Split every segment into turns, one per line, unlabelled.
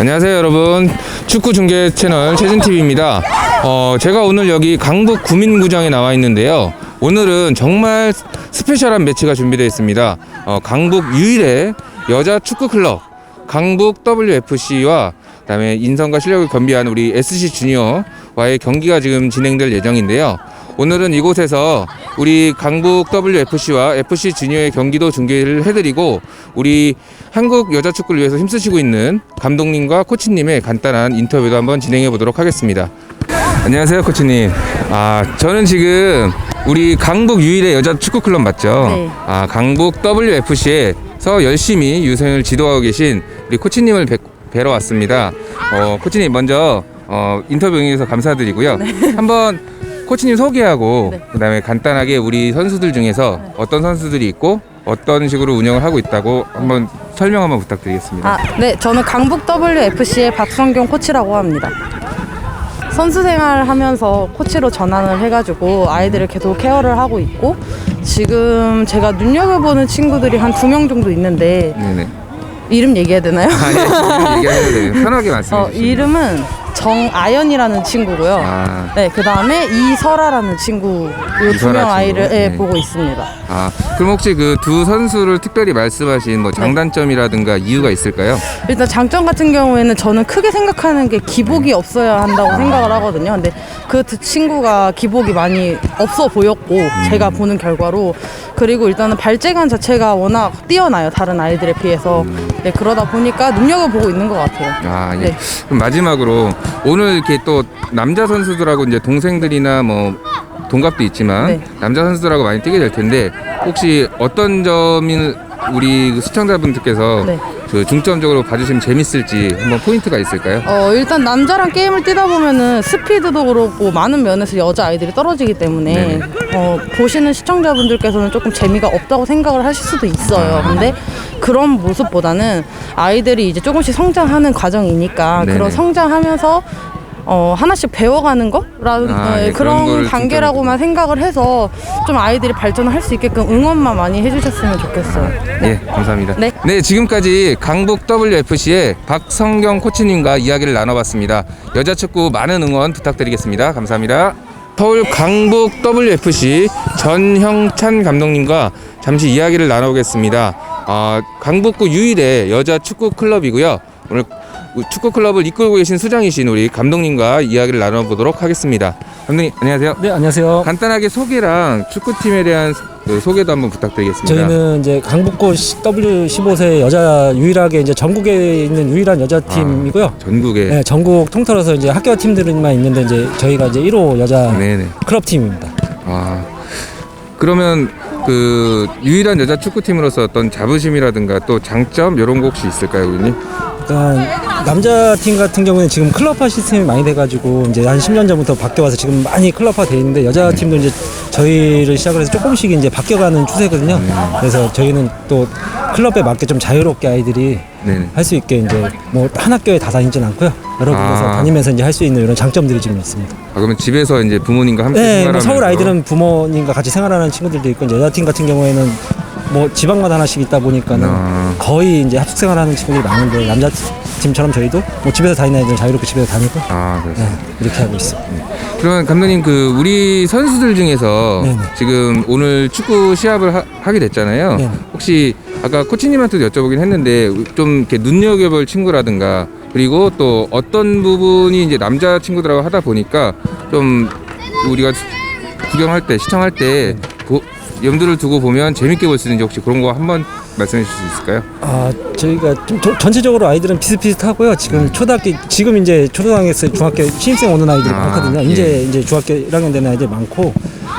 안녕하세요 여러분. 축구 중계 채널 최진TV입니다. 어, 제가 오늘 여기 강북 구민구장에 나와 있는데요. 오늘은 정말 스페셜한 매치가 준비되어 있습니다. 어, 강북 유일의 여자 축구 클럽 강북 WFC와 그다음에 인성과 실력을 겸비한 우리 SC 주니어와의 경기가 지금 진행될 예정인데요. 오늘은 이곳에서 우리 강북 WFC와 FC 주니어의 경기도 중계를 해드리고 우리 한국 여자 축구를 위해서 힘쓰시고 있는 감독님과 코치님의 간단한 인터뷰도 한번 진행해 보도록 하겠습니다. 안녕하세요, 코치님. 아, 저는 지금 우리 강북 유일의 여자 축구 클럽 맞죠?
네.
아, 강북 WFC에서 열심히 유생을 지도하고 계신 우리 코치님을 뵙, 뵈러 왔습니다. 어, 코치님 먼저 어, 인터뷰 응해주셔서 감사드리고요. 한번 코치님 소개하고
네.
그다음에 간단하게 우리 선수들 중에서 어떤 선수들이 있고 어떤 식으로 운영을 하고 있다고 한번 설명 한번 부탁드리겠습니다.
아, 네, 저는 강북 WFC의 박성경 코치라고 합니다. 선수 생활을 하면서 코치로 전환을 해가지고 아이들을 계속 케어를 하고 있고 지금 제가 눈여겨보는 친구들이 한 두 명 정도 있는데
네네.
이름 얘기해야 되나요?
아니 얘기하셔도 돼요. 편하게 말씀해
어,
주시죠.
이름은 정아연이라는 친구고요.
아,
네, 그 다음에 이설아라는 친구 이두
이설아
명 아이를? 예,
네.
보고 있습니다.
아, 그럼 혹시 그 두 선수를 특별히 말씀하신 뭐 장단점이라든가 이유가 있을까요?
일단 장점 같은 경우에는 저는 크게 생각하는 게 기복이 없어야 한다고 생각을 하거든요. 근데 그 두 친구가 기복이 많이 없어 보였고 제가 보는 결과로 그리고 일단은 발재간 자체가 워낙 뛰어나요 다른 아이들에 비해서 네, 그러다 보니까 눈여겨보고 있는 것 같아요.
아, 예.
네.
그럼 마지막으로 오늘 이렇게 또 남자 선수들하고 이제 동생들이나 뭐 동갑도 있지만
네.
남자 선수들하고 많이 뛰게 될 텐데 혹시 어떤 점이 우리 그 시청자분들께서
네.
그 중점적으로 봐주시면 재밌을지 한번 포인트가 있을까요?
어, 일단 남자랑 게임을 뛰다 보면은 스피드도 그렇고 많은 면에서 여자 아이들이 떨어지기 때문에
네네.
어, 보시는 시청자분들께서는 조금 재미가 없다고 생각을 하실 수도 있어요. 근데 그런 모습보다는 아이들이 이제 조금씩 성장하는 과정이니까
네네.
그런 성장하면서 어, 하나씩 배워가는 거라는
아,
어,
예, 그런
그런 단계라고만 생각을 해서 좀 아이들이 발전을 할 수 있게끔 응원만 많이 해주셨으면 좋겠어요.
예, 감사합니다.
네.
지금까지 강북 WFC의 박성경 코치님과 이야기를 나눠봤습니다. 여자 축구 많은 응원 부탁드리겠습니다. 감사합니다. 서울 강북 WFC 전형찬 감독님과 잠시 이야기를 나눠보겠습니다. 아, 강북구 유일의 여자 축구 클럽이고요. 오늘 축구 클럽을 이끌고 계신 수장이신 우리 감독님과 이야기를 나눠보도록 하겠습니다. 감독님 안녕하세요.
네 안녕하세요.
간단하게 소개랑 축구팀에 대한 그 소개도 한번 부탁드리겠습니다.
저희는 이제 강북구 W15세 여자 유일하게 이제 전국에 있는 유일한 여자 팀이고요.
전국에
네, 전국 통틀어서 이제 학교 팀들만 있는데 이제 저희가 이제 1호 여자
네네.
클럽 팀입니다.
아 그러면 그 유일한 여자 축구팀으로서 어떤 자부심이라든가 또 장점 이런 거 혹시 있을까요, 고객님?
그러니까 남자 팀 같은 경우는 지금 클럽화 시스템이 많이 돼가지고 이제 한 10년 전부터 바뀌어와서 지금 많이 클럽화 돼 있는데 여자 팀도 이제 저희를 시작을 해서 조금씩 이제 바뀌어가는 추세거든요. 그래서 저희는 또 클럽에 맞게 좀 자유롭게 아이들이
네네.
할 수 있게 이제 뭐 한 학교에 다 다니진 않고요. 여러 군데서
아.
다니면서 이제 할 수 있는 이런 장점들이 지금 있습니다.
아 그러면 집에서 이제 부모님과 함께
네, 뭐
생활하면서
서울 아이들은 부모님과 같이 생활하는 친구들도 있고 이제 여자 팀 같은 경우에는 뭐 지방마다 하나씩 있다 보니까는
아.
거의 이제 합숙 생활 하는 친구들이 많은데 남자 팀처럼 저희도 뭐 집에서 다니는 애들 자유롭게 집에서 다니고
아
네,
그렇습니다.
이렇게 하고 있어요.
그러면 감독님 그 우리 선수들 중에서
네네.
지금 오늘 축구 시합을 하, 게 됐잖아요.
네네.
혹시 아까 코치님한테도 여쭤보긴 했는데 좀 이렇게 눈여겨볼 친구라든가 그리고 또 어떤 부분이 이제 남자 친구들하고 하다 보니까 좀 우리가 구경할 때 시청할 때 보- 염두를 두고 보면 재밌게 볼 수 있는지 혹시 그런 거 한번 말씀해 주실 수 있을까요?
아 저희가 좀 저- 전체적으로 아이들은 비슷비슷하고요. 지금 초등학교 지금 이제 초등학생 중학교 신입생 오는 아이들이
아,
많거든요.
예.
이제 이제 중학교 1학년 되는 아이들 이 많고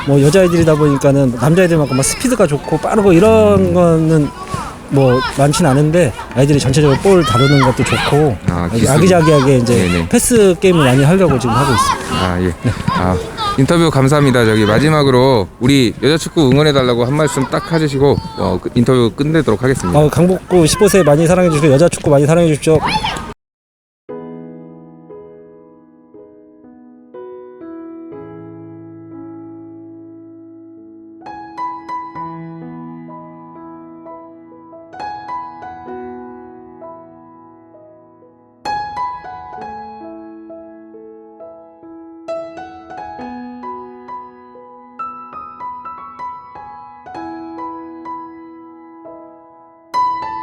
뭐 여자아이들이다 보니까는 남자아이들만큼 막 스피드가 좋고 빠르고 이런 거는 뭐 많지는 않은데 아이들이 전체적으로 볼 다루는 것도 좋고
아, 기술.
아기자기하게 이제
네네.
패스 게임을 많이 하려고 지금 하고 있습니다.
아 예. 아 인터뷰 감사합니다. 저기 마지막으로 우리 여자 축구 응원해 달라고 한 말씀 딱 해주시고 어, 그 인터뷰 끝내도록 하겠습니다.
어, 강북구 15세 많이 사랑해 주시고 여자 축구 많이 사랑해 주십시오.